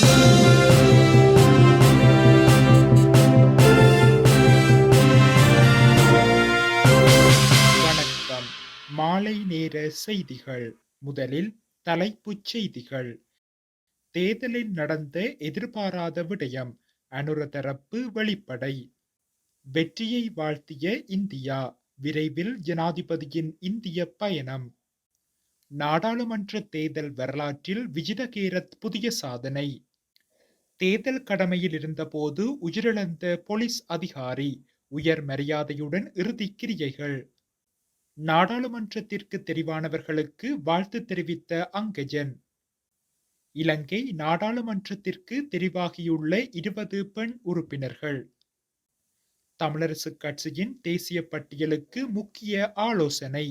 வணக்கம். மாலை நேர செய்திகள். முதலில் தலைப்புச் செய்திகள். தேர்தலில் நடந்த எதிர்பாராத விடயம் அனுர தரப்பு வெளிப்படை. வெற்றியை வாழ்த்திய இந்தியா விரைவில் ஜனாதிபதியின் இந்திய பயணம். நாடாளுமன்ற தேர்தல் வரலாற்றில் விஜிதகேரத் புதிய சாதனை. தேர்தல் கடமையில் இருந்தபோது உயிரிழந்த போலீஸ் அதிகாரி உயர் மரியாதையுடன் இறுதி கிரியைகள். நாடாளுமன்றத்திற்கு தெரிவானவர்களுக்கு வாழ்த்து தெரிவித்த அங்கஜன். இலங்கை நாடாளுமன்றத்திற்கு தெரிவாகியுள்ள இருபது பெண் உறுப்பினர்கள். தமிழரசுக் கட்சியின் தேசிய பட்டியலுக்கு முக்கிய ஆலோசனை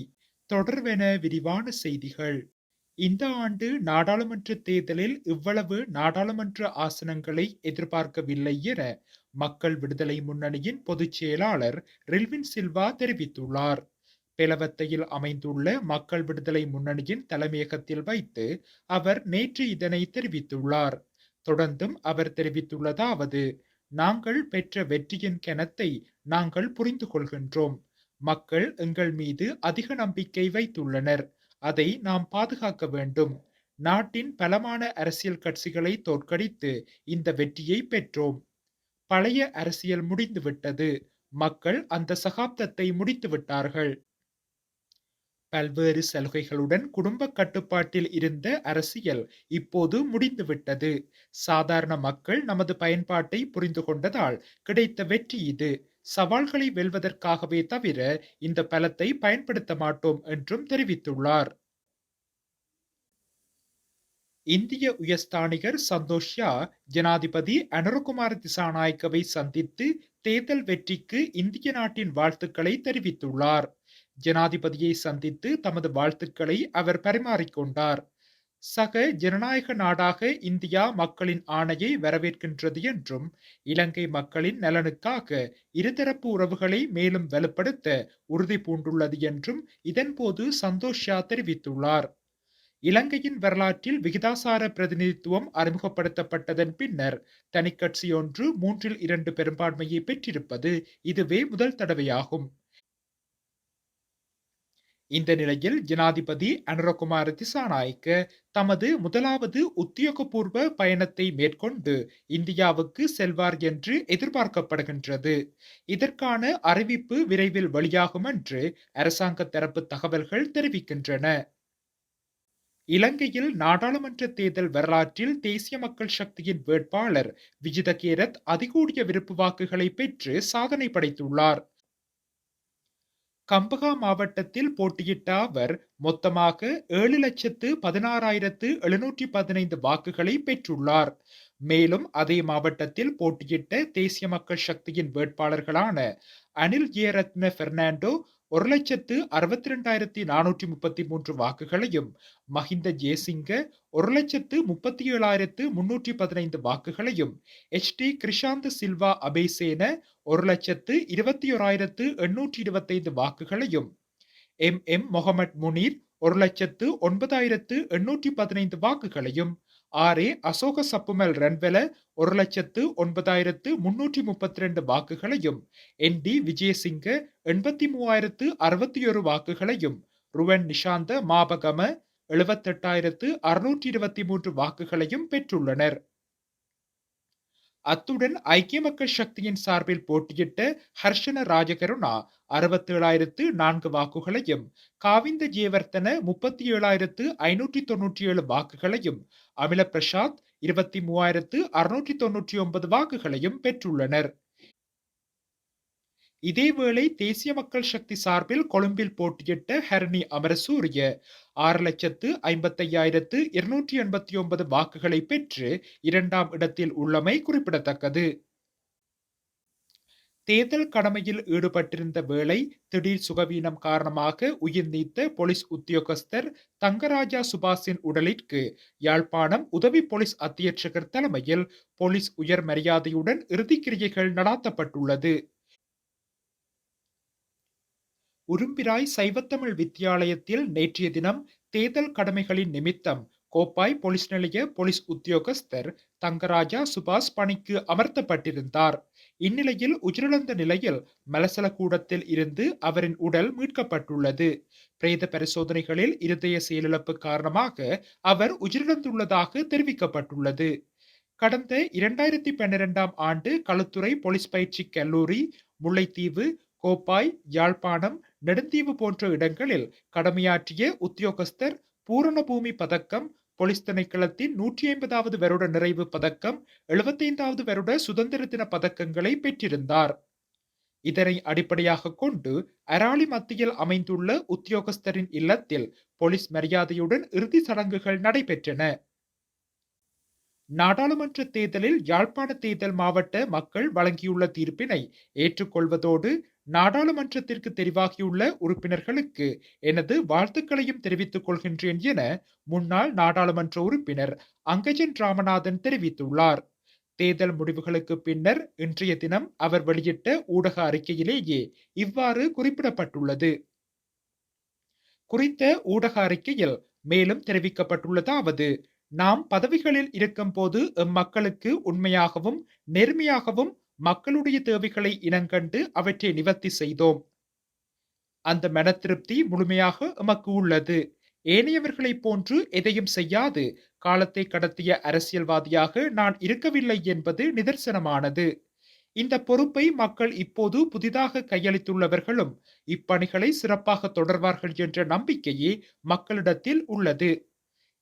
தொடர்வென விரிவான செய்திகள். இந்த ஆண்டு நாடாளுமன்ற தேர்தலில் இவ்வளவு நாடாளுமன்ற ஆசனங்களை எதிர்பார்க்கவில்லை என மக்கள் விடுதலை முன்னணியின் பொதுச் செயலாளர் ரில்வின் சில்வா தெரிவித்துள்ளார். பெலவத்தையில் அமைந்துள்ள மக்கள் விடுதலை முன்னணியின் தலைமையகத்தில் வைத்து அவர் நேற்று இதனை தெரிவித்துள்ளார். தொடர்ந்தும் அவர் தெரிவித்துள்ளதாவது நாங்கள் பெற்ற வெற்றியின் கனத்தை நாங்கள் புரிந்து கொள்கின்றோம் மக்கள் எங்கள் மீது அதிக நம்பிக்கை வைத்துள்ளனர். அதை நாம் பாதுகாக்க வேண்டும். நாட்டின் பலமான அரசியல் கட்சிகளை தோற்கடித்து இந்த வெற்றியை பெற்றோம். பழைய அரசியல் முடிந்துவிட்டது மக்கள் அந்த சகாப்தத்தை முடித்து விட்டார்கள். பல்வேறு சலுகைகளுடன் குடும்ப கட்டுப்பாட்டில் இருந்த அரசியல் இப்போது முடிந்துவிட்டது சாதாரண மக்கள் நமது பயன்பாட்டை புரிந்து கொண்டதால் கிடைத்த வெற்றி இது. சவால்களை வெல்வதற்காகவே தவிர இந்த பலத்தை பயன்படுத்த மாட்டோம் என்றும் தெரிவித்துள்ளார். இந்திய உயர்ஸ்தானிகர் சந்தோஷ் ஷா ஜனாதிபதி அனுரகுமார் திசாநாயக்கவை சந்தித்து தேர்தல் வெற்றிக்கு இந்திய நாட்டின் வாழ்த்துக்களை தெரிவித்துள்ளார். ஜனாதிபதியை சந்தித்து தமது வாழ்த்துக்களை அவர் பரிமாறிக்கொண்டார். சக ஜனநாயக நாடாக இந்தியா மக்களின் ஆணையை வரவேற்கின்றது என்றும் இலங்கை மக்களின் நலனுக்காக இருதரப்பு உறவுகளை மேலும் வலுப்படுத்த உறுதி பூண்டுள்ளது என்றும் இதன்போது சந்தோஷா தெரிவித்துள்ளார். இலங்கையின் வரலாற்றில் விகிதாசார பிரதிநிதித்துவம் அறிமுகப்படுத்தப்பட்டதன் பின்னர் தனிக்கட்சியொன்று மூன்றில் இரண்டு பெரும்பான்மையை பெற்றிருப்பது இதுவே முதல் தடவையாகும். இந்த நிலையில் ஜனாதிபதி அனுரகுமார திசாநாயக்க தமது முதலாவது உத்தியோகபூர்வ பயணத்தை மேற்கொண்டு இந்தியாவுக்கு செல்வார் என்று எதிர்பார்க்கப்படுகின்றது. இதற்கான அறிவிப்பு விரைவில் வெளியாகும் என்று அரசாங்க தரப்பு தகவல்கள் தெரிவிக்கின்றன. இலங்கையில் நாடாளுமன்ற தேர்தல் வரலாற்றில் தேசிய மக்கள் சக்தியின் வேட்பாளர் விஜித கேரத் அதிகூடிய விருப்பு வாக்குகளை பெற்று சாதனை படைத்துள்ளார். கம்பகா மாவட்டத்தில் போட்டியிட்ட அவர் மொத்தமாக ஏழு லட்சத்து பதினாறாயிரத்து எழுநூற்றி பதினைந்து வாக்குகளை பெற்றுள்ளார். மேலும் அதே மாவட்டத்தில் போட்டியிட்ட தேசிய மக்கள் சக்தியின் வேட்பாளர்களான அனில் ஜெயரத்ன பெர்னாண்டோ ஒரு லட்சத்து அறுபத்தி ரெண்டாயிரத்தி நானூற்றி முப்பத்தி மூன்று வாக்குகளையும் மஹிந்த ஜேசிங்க ஒரு லட்சத்து முப்பத்தி ஏழாயிரத்து முன்னூற்றி பதினைந்து வாக்குகளையும் எச் டி கிருஷாந்த் சில்வா அபேசேன ஒரு லட்சத்து இருபத்தி ஓராயிரத்து எண்ணூற்றி இருபத்தைந்து வாக்குகளையும் எம் எம் முகமது முனீர் ஒரு லட்சத்து ஒன்பதாயிரத்து எண்ணூற்றி பதினைந்து வாக்குகளையும் ஆர் ஏ அசோக சப்புமல் ரன்வெல ஒரு லட்சத்து ஒன்பதாயிரத்து முன்னூற்றி முப்பத்தி ரெண்டு வாக்குகளையும் என் டி விஜயசிங்க எண்பத்தி மூவாயிரத்து அறுபத்தி ஒரு வாக்குகளையும் ருவன் நிஷாந்த மாபகம எழுபத்தெட்டாயிரத்து அறுநூற்றி இருபத்தி மூன்று வாக்குகளையும் பெற்றுள்ளனர். அத்துடன் ஐக்கிய மக்கள் சக்தியின் சார்பில் போட்டியிட்ட ஹர்ஷன ராஜகருணா அறுபத்தேழாயிரத்து நான்கு வாக்குகளையும் காவிந்த ஜேவர்த்தன முப்பத்தி ஏழாயிரத்து ஐநூற்றி தொன்னூற்றி ஏழு வாக்குகளையும் அமில பிரசாத் இருபத்தி மூவாயிரத்து அறுநூற்றி தொன்னூற்றி ஒன்பது வாக்குகளையும் பெற்றுள்ளனர். இதேவேளை தேசிய மக்கள் சக்தி சார்பில் கொழும்பில் போட்டியிட்ட ஹரணி அமரசூரிய ஆறு லட்சத்து ஐம்பத்தையாயிரத்து இருநூற்றி எண்பத்தி ஒன்பது வாக்குகளை பெற்று இரண்டாம் இடத்தில் உள்ளமை குறிப்பிடத்தக்கது. தேர்தல் கடமையில் ஈடுபட்டிருந்த வேளை திடீர் சுகவீனம் காரணமாக உயிர் நீத்த போலீஸ் உத்தியோகஸ்தர் தங்கராஜா சுபாஷின் உடலிற்கு யாழ்ப்பாணம் உதவி போலீஸ் அத்தியட்சகர் தலைமையில் போலீஸ் உயர் மரியாதையுடன் இறுதிக்கிரியைகள் நடாத்தப்பட்டுள்ளது. உரும்பிராய் சைவத்தமிழ் வித்தியாலயத்தில் நேற்றைய தினம் தேர்தல் கடமைகளின் நிமித்தம் கோப்பாய் போலீஸ் நிலைய போலீஸ் உத்தியோகஸ்தர் தங்கராஜா சுபாஷ் பணிக்கு அமர்த்தப்பட்டிருந்தார். இந்நிலையில் உயிரிழந்த நிலையில் மலசல கூடத்தில் இருந்து அவரின் உடல் மீட்கப்பட்டுள்ளது. பிரேத பரிசோதனைகளில் இருதய செயலிழப்பு காரணமாக அவர் உயிரிழந்துள்ளதாக தெரிவிக்கப்பட்டுள்ளது. கடந்த இரண்டாயிரத்தி பன்னிரெண்டாம் ஆண்டு களுத்துறை போலீஸ் பயிற்சி கல்லூரி முல்லைத்தீவு கோப்பாய் யாழ்ப்பாணம் நெடுந்தீவு போன்ற இடங்களில் கடமையாற்றிய உத்தியோகஸ்தர் பூரணபூமி பதக்கம் போலீஸ் திணைக்களத்தின் நூற்றி ஐம்பதாவது வருட நிறைவு பதக்கம் எழுபத்தைந்தாவது வருட சுதந்திர தின பதக்கங்களை பெற்றிருந்தார். இதனை அடிப்படையாக கொண்டு அராலி மத்தியில் அமைந்துள்ள உத்தியோகஸ்தரின் இல்லத்தில் போலீஸ் மரியாதையுடன் இறுதி சடங்குகள் நடைபெற்றன. நாடாளுமன்ற தேர்தலில் யாழ்ப்பாண தேர்தல் மாவட்ட மக்கள் வழங்கியுள்ள தீர்ப்பினை ஏற்றுக்கொள்வதோடு நாடாளுமன்றத்திற்கு தெரிவாகியுள்ள உறுப்பினர்களுக்கு எனது வாழ்த்துக்களையும் தெரிவித்துக் கொள்கின்றேன் என முன்னாள் நாடாளுமன்ற உறுப்பினர் அங்கஜன் ராமநாதன் தெரிவித்துள்ளார். தேர்தல் முடிவுகளுக்கு பின்னர் இன்றைய தினம் அவர் வெளியிட்ட ஊடக அறிக்கையிலேயே இவ்வாறு குறிப்பிடப்பட்டுள்ளது. குறித்த ஊடக அறிக்கையில் மேலும் தெரிவிக்கப்பட்டுள்ளதாவது நாம் பதவிகளில் இருக்கும் போது எம்மக்களுக்கு உண்மையாகவும் நேர்மையாகவும் மக்களுடைய தேவைகளை இனங்கண்டு அவற்றை நிவர்த்தி செய்தோம். அந்த மன திருப்தி முழுமையாக எமக்கு உள்ளது. ஏனையவர்களைப் போன்று எதையும் செய்யாது. காலத்தை கடத்திய அரசியல்வாதியாக நான் இருக்கவில்லை என்பது நிதர்சனமானது. இந்த பொறுப்பை மக்கள் இப்போது புதிதாக கையளித்துள்ளவர்களும் இப்பணிகளை சிறப்பாக தொடர்வார்கள் என்ற நம்பிக்கையே மக்களிடத்தில் உள்ளது.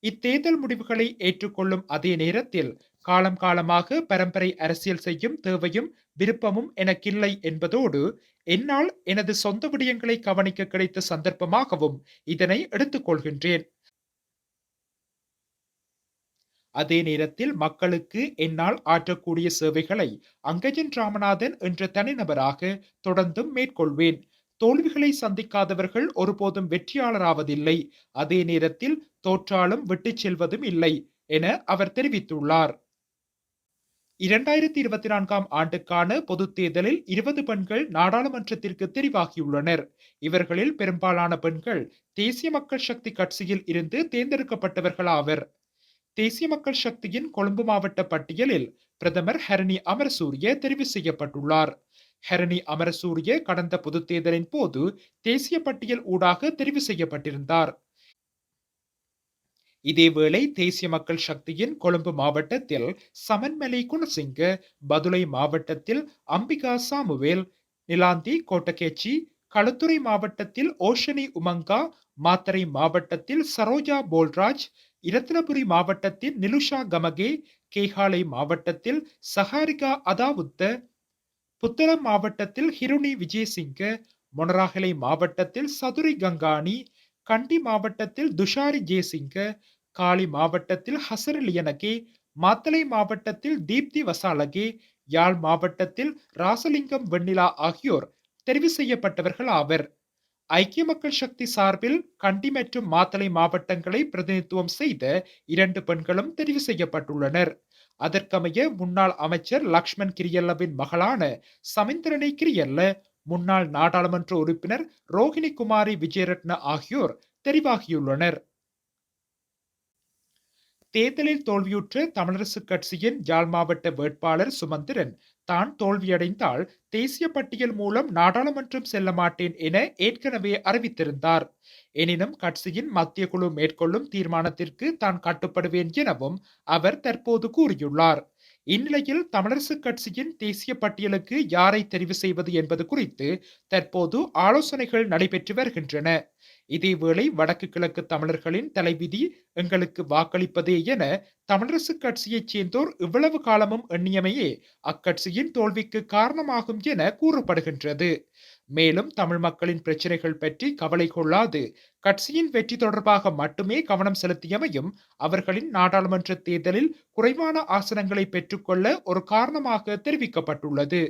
இத்தேர்தல் முடிவுகளை ஏற்றுக்கொள்ளும் அதே நேரத்தில் காலம் காலமாக பரம்பரை அரசியல் செய்யும் தேவையும் விருப்பமும் எனக்கில்லை என்பதோடு என்னால் எனது சொந்த விடயங்களை கவனிக்க கிடைத்த சந்தர்ப்பமாகவும் இதனை எடுத்துக்கொள்கின்றேன். அதே நேரத்தில் மக்களுக்கு என்னால் ஆற்றக்கூடிய சேவைகளை அங்கஜன் ராமநாதன் என்ற தனிநபராக தொடர்ந்தும் மேற்கொள்வேன். தோல்விகளை சந்திக்காதவர்கள் ஒருபோதும் வெற்றியாளராவதில்லை. அதே நேரத்தில் தோற்றாலும் விட்டுச் செல்வதும் இல்லை என அவர் தெரிவித்துள்ளார். இரண்டாயிரத்தி இருபத்தி நான்காம் ஆண்டுக்கான பொது தேர்தலில் இருபது பெண்கள் நாடாளுமன்றத்திற்கு தெரிவாகியுள்ளனர். இவர்களில் பெரும்பாலான பெண்கள் தேசிய மக்கள் சக்தி கட்சியில் இருந்து தேர்ந்தெடுக்கப்பட்டவர்கள் ஆவர். தேசிய மக்கள் சக்தியின் கொழும்பு மாவட்ட பட்டியலில் பிரதமர் ஹரணி அமரசூரிய தெரிவு செய்யப்பட்டுள்ளார். ஹரணி அமரசூரிய கடந்த பொது தேர்தலின் போது தேசிய பட்டியல் ஊடாக தெரிவு செய்யப்பட்டிருந்தார். இதேவேளை தேசிய மக்கள் சக்தியின் கொழும்பு மாவட்டத்தில் சமன்மலை குணசிங்க பதுளை மாவட்டத்தில் அம்பிகா சாமுவேல் நிலாந்தி கோட்டகேச்சி களுத்துறை மாவட்டத்தில் ஓஷனி உமங்கா மாத்தரை மாவட்டத்தில் சரோஜா போல்ராஜ் இரத்தினபுரி மாவட்டத்தில் நிலுஷா கமகே கேகாலை மாவட்டத்தில் சஹாரிகா அதாவுத்த புத்தளம் மாவட்டத்தில் ஹிருணி விஜயசிங்க மொனராகலை மாவட்டத்தில் சதுரி கங்காணி கண்டி மாவட்டத்தில் துஷாரி ஜெயசிங்க காளி மாவட்டத்தில் ஹசரலியனகே மாத்தளை மாவட்டத்தில் தீப்தி வசாலகே யாழ் மாவட்டத்தில் ராசலிங்கம் வெண்ணிலா ஆகியோர் தெரிவு செய்யப்பட்டவர்கள் ஆவர். ஐக்கிய மக்கள் சக்தி சார்பில் கண்டி மற்றும் மாத்தளை மாவட்டங்களை பிரதிநிதித்துவம் செய்த இரண்டு பெண்களும் தெரிவு செய்யப்பட்டுள்ளனர். அதற்கமைய முன்னாள் அமைச்சர் லக்ஷ்மண் கிரியல்லவின் மகளான சமிந்திரனை கிரியல்ல முன்னாள் நாடாளுமன்ற உறுப்பினர் ரோஹிணி குமாரி விஜயரத்ன ஆகியோர் தெரிவாகியுள்ளனர். தேர்தலில் தோல்வியுற்ற தமிழரசுக் கட்சியின் யாழ் மாவட்ட வேட்பாளர் சுமந்திரன். தான் தோல்வியடைந்தால் தேசிய பட்டியல் மூலம் நாடாளுமன்றம் செல்ல மாட்டேன் என ஏற்கனவே அறிவித்திருந்தார். எனினும் கட்சியின் மத்திய குழு மேற்கொள்ளும் தீர்மானத்திற்கு தான் கட்டுப்படுவேன் எனவும் அவர் தற்போது கூறியுள்ளார். இந்நிலையில் தமிழரசுக் கட்சியின் தேசிய பட்டியலுக்கு யாரை தெரிவு செய்வது என்பது குறித்து தற்போது ஆலோசனைகள் நடைபெற்று வருகின்றன. இதேவேளை வடக்கு கிழக்கு தமிழர்களின் தலைவிதி எங்களுக்கு வாக்களிப்பதே என தமிழரசு கட்சியைச் சேர்ந்தோர் இவ்வளவு காலமும் எண்ணியமையே அக்கட்சியின் தோல்விக்கு காரணமாகும் என கூறப்படுகின்றது. மேலும் தமிழ் மக்களின் பிரச்சனைகள் பற்றி கவலை கொள்ளாது. கட்சியின் வெற்றி தொடர்பாக மட்டுமே கவனம் செலுத்தியமையும் அவர்களின் நாடாளுமன்ற தேர்தலில் குறைவான ஆசனங்களை பெற்றுக்கொள்ள ஒரு காரணமாக தெரிவிக்கப்பட்டுள்ளது.